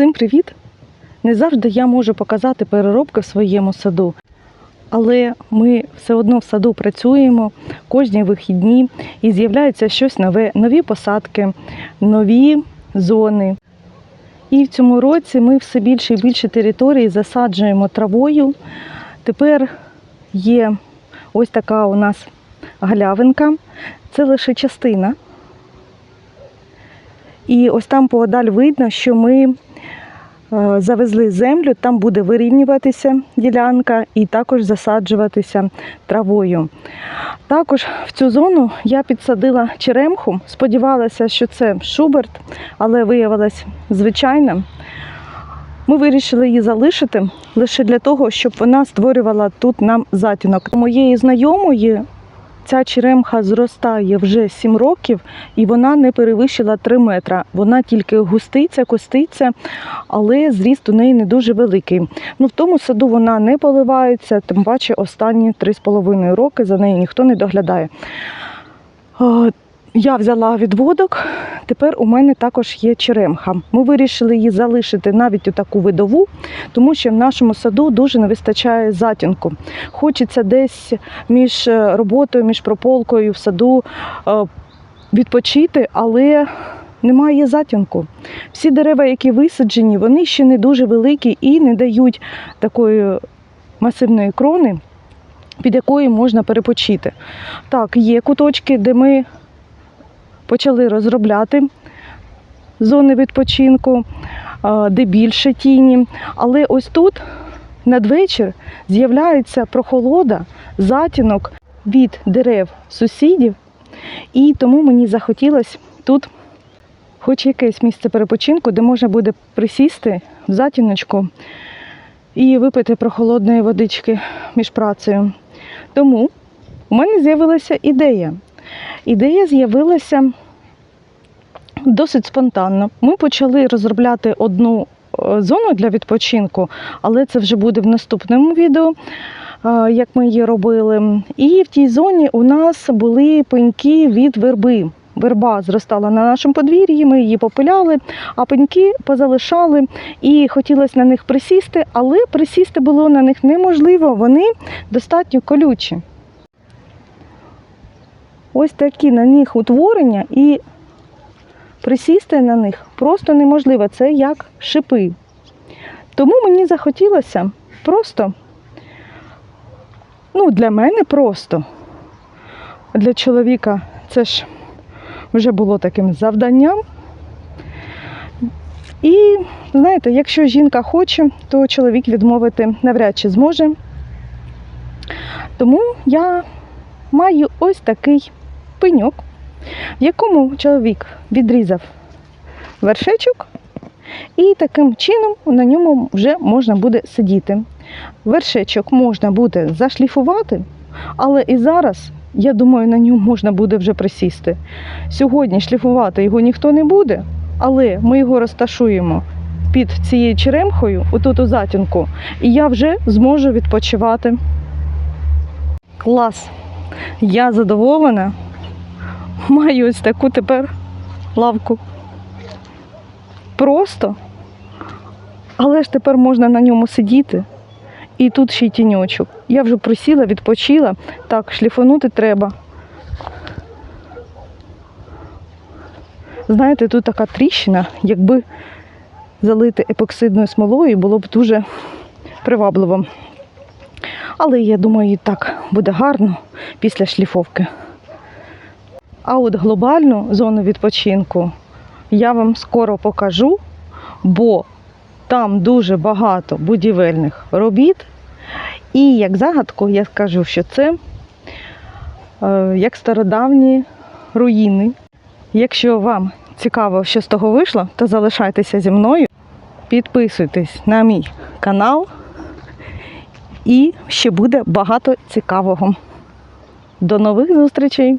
Всім привіт! Не завжди я можу показати переробки в своєму саду, але ми все одно в саду працюємо кожні вихідні і з'являється щось нове, нові посадки, нові зони. І в цьому році ми все більше і більше території засаджуємо травою. Тепер є ось така у нас галявинка. Це лише частина. І ось там подаль видно, що ми завезли землю, там буде вирівнюватися ділянка і також засаджуватися травою. Також в цю зону я підсадила черемху, сподівалася, що це шуберт, але виявилось звичайним. Ми вирішили її залишити лише для того, щоб вона створювала тут нам затінок. Моєї знайомої ця черемха зростає вже 7 років і вона не перевищила 3 метра. Вона тільки густиться, коститься, але зріст у неї не дуже великий. Ну, в тому саду вона не поливається, тим паче останні 3,5 роки за нею ніхто не доглядає. Я взяла відводок, тепер у мене також є черемха. Ми вирішили її залишити навіть у таку видову, тому що в нашому саду дуже не вистачає затінку. Хочеться десь між е, роботою, між прополкою в саду е, відпочити, але немає затінку. Всі дерева, які висаджені, вони ще не дуже великі і не дають такої масивної крони, під якою можна перепочити. Так, є куточки, де ми почали розробляти зони відпочинку, де більше тіні. Але ось тут надвечір з'являється прохолода, затінок від дерев сусідів, і тому мені захотілося тут хоч якесь місце перепочинку, де можна буде присісти в затіночку і випити прохолодної водички між працею. Тому у мене з'явилася ідея. Ідея з'явилася досить спонтанно. Ми почали розробляти одну е, зону для відпочинку, але це вже буде в наступному відео, е, як ми її робили. І в тій зоні у нас були пеньки від верби. Верба зростала на нашому подвір'ї, ми її попиляли, а пеньки позалишали і хотілося на них присісти, але присісти було на них неможливо, вони достатньо колючі. Ось такі на них утворення, і присісти на них просто неможливо. Це як шипи. Тому мені захотілося просто, ну, для мене просто. Для чоловіка це ж вже було таким завданням. І знаєте, якщо жінка хоче, то чоловік відмовити навряд чи зможе. Тому я маю ось такий пеньок, в якому чоловік відрізав вершечок, і таким чином на ньому вже можна буде сидіти. Вершечок можна буде зашліфувати, але і зараз, я думаю, на ньому можна буде вже присісти. Сьогодні шліфувати його ніхто не буде, але ми його розташуємо під цією черемхою, отут у затінку, і я вже зможу відпочивати. Клас! Я задоволена. Маю ось таку тепер лавку. Просто, але ж тепер можна на ньому сидіти. І тут ще й тіньочок. Я вже присіла, відпочила. Так, шліфанути треба. Знаєте, тут така тріщина, якби залити епоксидною смолою, було б дуже привабливо. Але я думаю, і так буде гарно після шліфовки. А от глобальну зону відпочинку я вам скоро покажу, бо там дуже багато будівельних робіт. І як загадку я скажу, що це е, як стародавні руїни. Якщо вам цікаво, що з того вийшло, то залишайтеся зі мною, підписуйтесь на мій канал, і ще буде багато цікавого. До нових зустрічей!